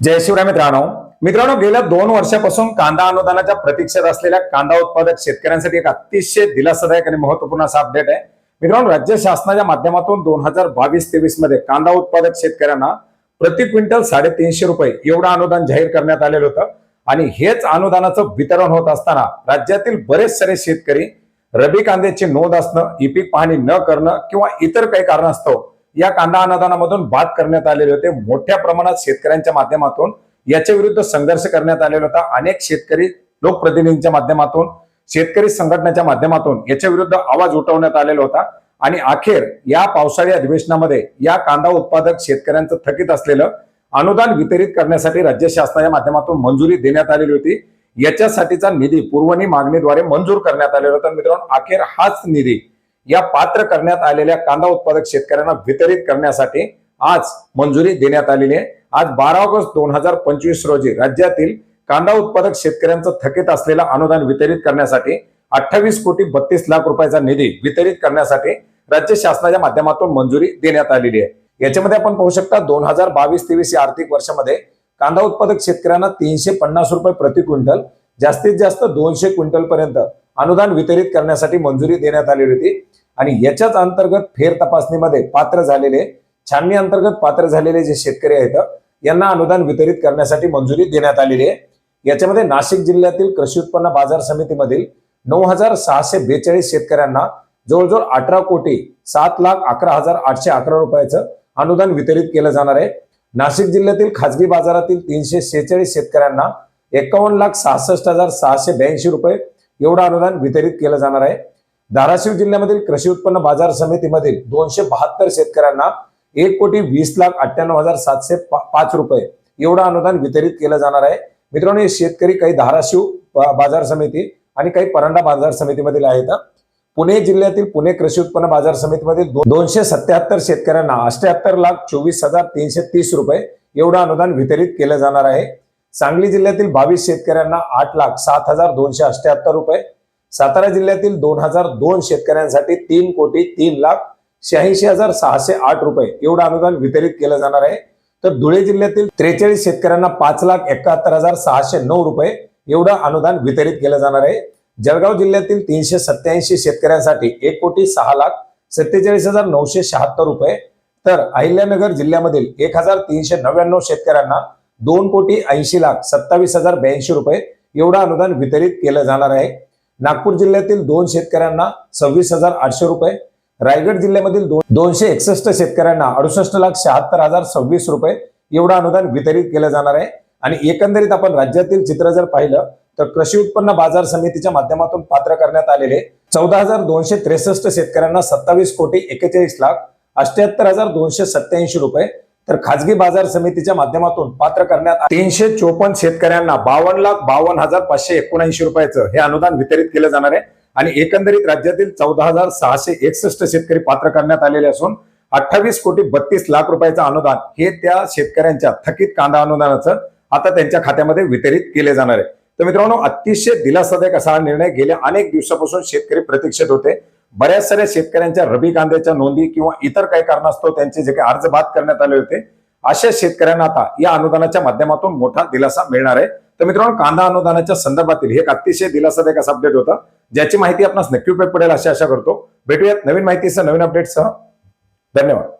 जय शिवराय मित्रांनो. मित्रांनो गेल्या दोन वर्षापासून कांदा अनुदानाच्या प्रतीक्षेत असलेल्या कांदा उत्पादक शेतकऱ्यांसाठी एक अतिशय दिलासादायक आणि महत्त्वपूर्ण असा अपडेट आहे. मित्रांनो राज्य शासनाच्या माध्यमातून दोन हजार बावीस तेवीसमध्ये कांदा उत्पादक शेतकऱ्यांना प्रति क्विंटल साडेतीनशे रुपये एवढं अनुदान जाहीर करण्यात आलेलं होतं. आणि हेच अनुदानाचं वितरण होत असताना राज्यातील बरेच सारे शेतकरी रबी कांद्याची नोंद असणं ई पीक पाहणी न करणं किंवा इतर काही कारणास्तव या कांदा अनुदानामधून बाद करण्यात आलेले होते. मोठ्या प्रमाणात शेतकऱ्यांच्या माध्यमातून याच्या विरुद्ध संघर्ष करण्यात आलेला होता. अनेक शेतकरी लोकप्रतिनिधींच्या माध्यमातून शेतकरी संघटनेच्या माध्यमातून याच्या विरुद्ध आवाज उठवण्यात आलेला होता. आणि अखेर या पावसाळी अधिवेशनामध्ये या कांदा उत्पादक शेतकऱ्यांचं थकीत असलेलं अनुदान वितरित करण्यासाठी राज्य शासनाच्या माध्यमातून मंजुरी देण्यात आलेली होती. याच्यासाठीचा निधी पूर्वनी मागणीद्वारे मंजूर करण्यात आलेला होता. मित्रांनो अखेर हाच निधी या पात्र करण्यात आलेल्या कांदा उत्पादक शेतकऱ्यांना वितरित करण्यासाठी आज मंजुरी देण्यात आलेली आहे. आज बारा ऑगस्ट दोन हजार पंचवीस रोजी राज्यातील कांदा उत्पादक शेतकऱ्यांचं थकीत असलेलं अनुदान वितरित करण्यासाठी अठ्ठावीस कोटी बत्तीस लाख रुपयाचा निधी वितरित करण्यासाठी राज्य शासनाच्या माध्यमातून मंजुरी देण्यात आलेली आहे. याच्यामध्ये आपण पाहू शकता दोन हजार बावीस तेवीस या आर्थिक वर्षामध्ये कांदा उत्पादक शेतकऱ्यांना तीनशे पन्नास रुपये प्रति क्विंटल जास्तीत जास्त दोनशे क्विंटल पर्यंत अनुदान वितरित करण्यासाठी मंजुरी देण्यात आलेली होती. आणि याच्याच अंतर्गत फेर तपासणीमध्ये पात्र झालेले छाननी अंतर्गत पात्र झालेले जे शेतकरी आहेत यांना अनुदान वितरित करण्यासाठी मंजुरी देण्यात आलेली आहे. याच्यामध्ये नाशिक जिल्ह्यातील कृषी उत्पन्न बाजार समितीमधील नऊ हजार सहाशे बेचाळीस शेतकऱ्यांना जवळजवळ अठरा कोटी सात लाख अकरा हजार आठशे अकरा रुपयाचं अनुदान वितरित केलं जाणार आहे. नाशिक जिल्ह्यातील खासगी बाजारातील तीनशे शेहेचाळीस शेतकऱ्यांना एकावन्न लाख सहासष्ट हजार सहाशे ब्याऐंशी रुपये एवढं अनुदान वितरित केलं जाणार आहे. धाराशिव जिल्ह्यामधील कृषी उत्पन्न बाजार समितीमधील दोनशे बहात्तर शेतकऱ्यांना एक कोटी वीस लाख अठ्ठ्याण्णव हजार सातशे पाच रुपये एवढं अनुदान वितरित केलं जाणार आहे. मित्रांनो हे शेतकरी काही धाराशिव बाजार समिती आणि काही परंडा बाजार समितीमधील आहेत. पुणे जिल्ह्यातील पुणे कृषी उत्पन्न बाजार समितीमधील दोनशे सत्याहत्तर शेतकऱ्यांना अठ्याहत्तर लाख चोवीस हजार तीनशे तीस रुपये एवढं अनुदान वितरित केलं जाणार आहे. सांगली जिल्ह्यातील बावीस शेतकऱ्यांना आठ लाख सात हजार दोनशे अष्ट्याहत्तर रुपये. सातारा जिल्ह्यातील दोन हजार दोन शेतकऱ्यांसाठी तीन कोटी तीन लाख शहाऐंशी हजार सहाशे आठ रुपये. एवढं अनुदान वितरित केलं जाणार आहे. तर धुळे जिल्ह्यातील त्रेचाळीस शेतकऱ्यांना पाच लाख एकाहत्तर हजार सहाशे नऊ रुपये एवढं अनुदान वितरित केलं जाणार आहे. जळगाव जिल्ह्यातील तीनशे सत्याऐंशी शेतकऱ्यांसाठी एक कोटी सहा लाख सत्तेचाळीस हजार नऊशे शहात्तर रुपये. तर अहिल्यानगर जिल्ह्यामधील एक हजार तीनशे नव्याण्णव शेतकऱ्यांना दोन कोटी ऐंशी लाख सत्तावीस हजार ब्याऐंशी रुपये एवढं अनुदान वितरित केलं जाणार आहे. नागपूर जिल्ह्यातील दोन शेतकऱ्यांना सव्वीस हजार आठशे रुपये रायगड जिल्ह्यामधील दोन दोनशे एकसष्ट शेतकऱ्यांना अडुसष्ट लाख शहात्तर हजार सव्वीस रुपये एवढं अनुदान वितरित केलं जाणार आहे. आणि एकंदरीत आपण राज्यातील चित्र जर पाहिलं तर कृषी उत्पन्न बाजार समितीच्या माध्यमातून पात्र करण्यात आलेले चौदा हजार दोनशे त्रेसष्ट शेतकऱ्यांना सत्तावीस कोटी एकेचाळीस लाख अष्ट्याहत्तर हजार दोनशे सत्याऐंशी रुपये तर खाजगी बाजार समितीच्या माध्यमातून पात्र करण्यात तीनशे चोपन्न शेतकऱ्यांना बावन्न लाख बावन्न हजार पाचशे एकोणऐंशी रुपयाचं हे अनुदान वितरित केलं जाणार आहे. आणि एकंदरीत राज्यातील चौदा हजार सहाशे एकसष्ट शेतकरी पात्र करण्यात आलेले असून अठ्ठावीस कोटी बत्तीस लाख रुपयाचं अनुदान हे त्या शेतकऱ्यांच्या थकीत कांदा अनुदानाचं आता त्यांच्या खात्यामध्ये वितरित केले जाणार आहे. तर मित्रांनो अतिशय दिलासादायक असा हा निर्णय गेल्या अनेक दिवसापासून शेतकरी प्रतीक्षित होते. बऱ्याच साऱ्या शेतकऱ्यांच्या रबी कांद्याच्या नोंदी किंवा इतर काही कारणास्तव त्यांचे जे काही अर्ज बाद करण्यात आले होते अशा शेतकऱ्यांना आता या अनुदानाच्या माध्यमातून मोठा दिलासा मिळणार आहे. तर मित्रांनो कांदा अनुदानाच्या संदर्भातील हे एक अतिशय दिलासादायक असं अपडेट होता. ज्याची माहिती आपणास नक्की उपयोग पडेल अशी आशा करतो. भेटूयात नवीन माहितीसह नवीन अपडेटसह धन्यवाद.